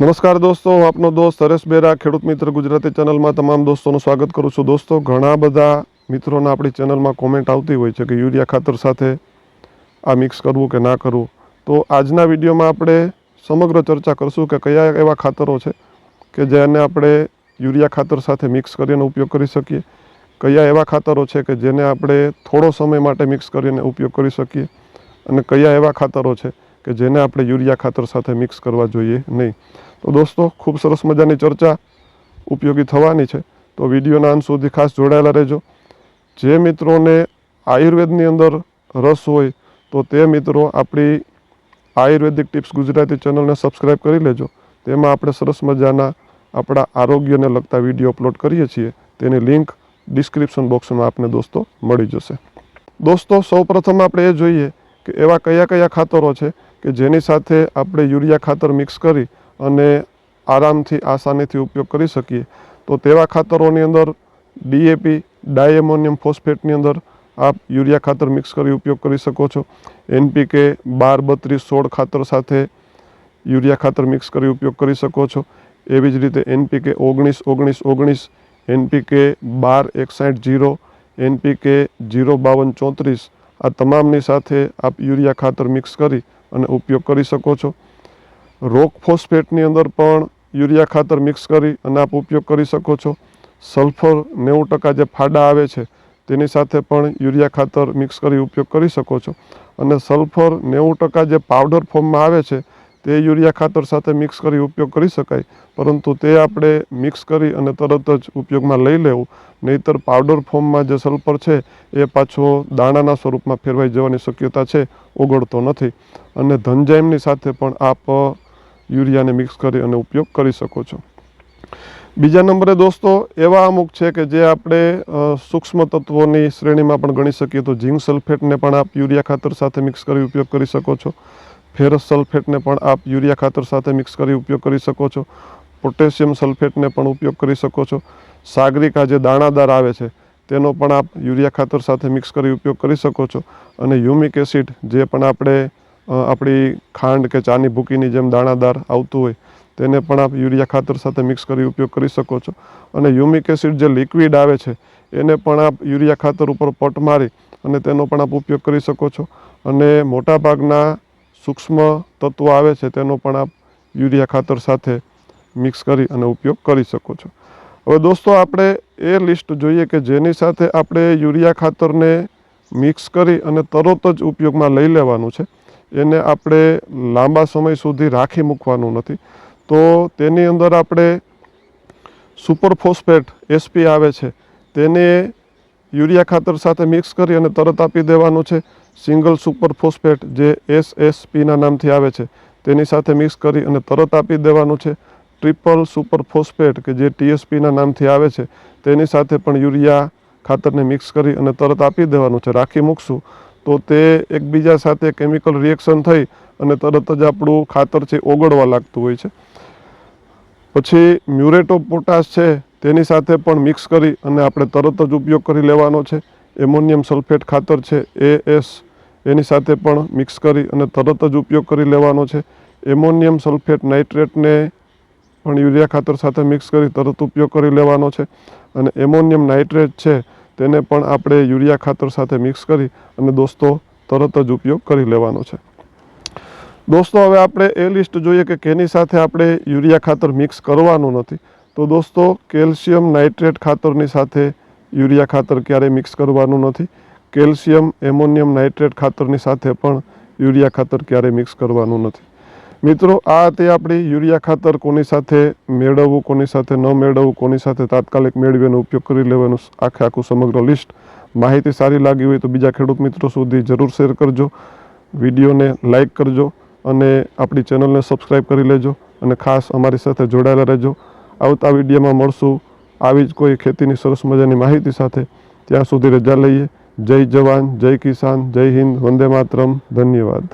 નમસ્કાર દોસ્તો, હું આપનો દોસ્ત હરેશ બેરા, ખેડૂત મિત્ર ગુજરાતી ચેનલમાં તમામ દોસ્તોનું સ્વાગત કરું છું. દોસ્તો, ઘણા બધા મિત્રોના આપણી ચેનલમાં કોમેન્ટ આવતી હોય છે કે યુરિયા ખાતર સાથે આ મિક્સ કરવું કે ના કરવું. તો આજના વિડીયોમાં આપણે સમગ્ર ચર્ચા કરશું કે કયા એવા ખાતરો છે કે જેને આપણે યુરિયા ખાતર સાથે મિક્સ કરીને ઉપયોગ કરી શકીએ. કયા એવા ખાતરો છે કે જેને આપણે થોડો સમય માટે મિક્સ કરીને ઉપયોગ કરી શકીએ. અને કયા એવા ખાતરો છે કે જેને આપણે યુરિયા ખાતર સાથે મિક્સ કરવા જોઈએ નહીં. તો દોસ્તો, ખૂબ સરસ મજાની ચર્ચા ઉપયોગી થવાની છે. તો વિડીયોના અંત સુધી ખાસ જોડાયેલા રહેજો. જે મિત્રોને આયુર્વેદની અંદર રસ હોય, તો તે મિત્રો આપણી આયુર્વેદિક ટિપ્સ ગુજરાતી ચેનલને સબસ્ક્રાઈબ કરી લેજો. તેમાં આપણે સરસ મજાના આપણા આરોગ્યને લગતા વીડિયો અપલોડ કરીએ છીએ. તેની લિંક ડિસ્ક્રિપ્શન બોક્સમાં આપને દોસ્તો મળી જશે. દોસ્તો, સૌપ્રથમ આપણે એ જોઈએ કે એવા કયા કયા ખાતરો છે કે જેની સાથે આપણે યુરિયા ખાતર મિક્સ કરી અને આરામથી, આસાનીથી ઉપયોગ કરી શકીએ. તો તેવા ખાતરોની અંદર ડીએપી ડાયમોનિયમ ફોસ્ફેટની અંદર આપ યુરિયા ખાતર મિક્સ કરી ઉપયોગ કરી શકો છો. એનપીકે બાર બત્રીસ સોળ ખાતર સાથે યુરિયા ખાતર મિક્સ કરી ઉપયોગ કરી શકો છો. એવી જ રીતે એનપીકે ઓગણીસ ઓગણીસ ઓગણીસ એનપીકે બાર એકસાઠ જીરો એનપીકે જીરો બાવન ચોત્રીસ આ તમામની સાથે આપ યુરિયા ખાતર મિક્સ કરી અને ઉપયોગ કરી શકો છો. રોક ફોસ્ફેટની અંદર પણ યુરિયા ખાતર મિક્સ કરી અને આપ ઉપયોગ કરી શકો છો. સલ્ફર નેવું ટકા જે ફાડા આવે છે, તેની સાથે પણ યુરિયા ખાતર મિક્સ કરી ઉપયોગ કરી શકો છો. અને સલ્ફર નેવું ટકા જે પાવડર ફોર્મમાં આવે છે તે યુરિયા ખાતર સાથે મિક્સ કરી ઉપયોગ કરી શકાય, પરંતુ તે આપણે મિક્સ કરી અને તરત જ ઉપયોગમાં લઈ લેવું. નહીતર પાવડર ફોર્મમાં જે સલ્ફર છે, એ પાછો દાણાના સ્વરૂપમાં ફેરવાઈ જવાની શક્યતા છે, ઓગળતો નથી. અને ધનજાઇમની સાથે પણ આપ યુરિયાને મિક્સ કરી અને ઉપયોગ કરી શકો છો. બીજા નંબરે દોસ્તો, એવા અમુક છે કે જે આપણે સૂક્ષ્મ તત્વોની શ્રેણીમાં પણ ગણી શકીએ તો ઝીંક સલ્ફેટને પણ આપ યુરિયા ખાતર સાથે મિક્સ કરી ઉપયોગ કરી શકો છો. ફેરસ સલ્ફેટને પણ આપ યુરિયા ખાતર સાથે મિક્સ કરી ઉપયોગ કરી શકો છો. પોટેશિયમ સલ્ફેટને પણ ઉપયોગ કરી શકો છો. સાગરિકા જે દાણાદાર આવે છે, તેનો પણ આપ યુરિયા ખાતર સાથે મિક્સ કરી ઉપયોગ કરી શકો છો. અને યુમિક એસિડ જે પણ આપણે આપણી ખાંડ કે ચાની ભૂકીની જેમ દાણાદાર આવતું હોય, તેને પણ આપ યુરિયા ખાતર સાથે મિક્સ કરી ઉપયોગ કરી શકો છો. અને યુમિક એસિડ જે લિક્વિડ આવે છે, એને પણ આપ યુરિયા ખાતર ઉપર પટ મારી અને તેનો પણ આપ ઉપયોગ કરી શકો છો. અને મોટાભાગના સૂક્ષ્મ તત્વો આવે છે, તેનો પણ આપ યુરિયા ખાતર સાથે મિક્સ કરી અને ઉપયોગ કરી શકો છો. હવે દોસ્તો, આપણે એ લિસ્ટ જોઈએ કે જેની સાથે આપણે યુરિયા ખાતરને મિક્સ કરી અને તરત જ ઉપયોગમાં લઈ લેવાનું છે. એને આપણે લાંબા સમય સુધી રાખી મૂકવાનું નથી. તો તેની અંદર આપણે સુપર ફોસ્ફેટ એસપી આવે છે, તેને યુરિયા ખાતર સાથે મિક્સ કરી અને તરત આપી દેવાનું છે. સિંગલ સુપર ફોસ્ફેટ જે એસએસપીના નામથી આવે છે, તેની સાથે મિક્સ કરી અને તરત આપી દેવાનું છે. ટ્રિપલ સુપર ફોસ્ફેટ કે જે ટીએસપીના નામથી આવે છે, તેની સાથે પણ યુરિયા ખાતરને મિક્સ કરી અને તરત આપી દેવાનું છે. રાખી મૂકશું. તો તે એકબીજા સાથે કેમિકલ રિએક્શન થઈ અને તરત જ આપણું ખાતર છે ઓગળવા લાગતું હોય છે. પછી મ્યુરેટ ઓફ પોટાશ છે તેની સાથે પણ મિક્સ કરી અને આપણે તરત જ ઉપયોગ કરી લેવાનો છે. એમોનિયમ સલ્ફેટ ખાતર છે એ એસ એની સાથે પણ મિક્સ કરી અને તરત જ ઉપયોગ કરી લેવાનો છે. એમોનિયમ સલ્ફેટ નાઇટ્રેટને પણ યુરિયા ખાતર સાથે મિક્સ કરી તરત ઉપયોગ કરી લેવાનો છે. અને એમોનિયમ નાઇટ્રેટ છે, તેને પણ આપણે યુરિયા ખાતર સાથે મિક્સ કરી અને દોસ્તો તરત જ ઉપયોગ કરી લેવાનો છે. દોસ્તો, હવે આપણે એ લિસ્ટ જોઈએ કે કેની સાથે આપણે યુરિયા ખાતર મિક્સ કરવાનું નથી. તો દોસ્તો, કેલ્શિયમ નાઇટ્રેટ ખાતરની સાથે યુરિયા ખાતર ક્યારેય મિક્સ કરવાનું નથી. કેલ્શિયમ, એમોનિયમ નાઇટ્રેટ ખાતરની સાથે પણ યુરિયા ખાતર ક્યારેય મિક્સ કરવાનું નથી. મિત્રો, આ તે આપણી યુરિયા ખાતર કોની સાથે મેળવવું, કોની સાથે ન મેળવવું, કોની સાથે તાત્કાલિક મેળવીને ઉપયોગ કરી લેવાનું આખે આખું સમગ્ર લિસ્ટ. માહિતી સારી લાગી હોય તો બીજા ખેડૂત મિત્રો સુધી જરૂર શેર કરજો. વિડીયોને લાઈક કરજો અને આપણી ચેનલને સબસ્ક્રાઈબ કરી લેજો અને ખાસ અમારી સાથે જોડાયેલા રહેજો. આવતા વિડીયોમાં મળશું. આવી જ કોઈ ખેતીની સરસ મજાની માહિતી સાથે ત્યાં સુધી રજા લઈએ. જય જવાન, જય કિસાન, જય હિન્દ, વંદે માતરમ. ધન્યવાદ.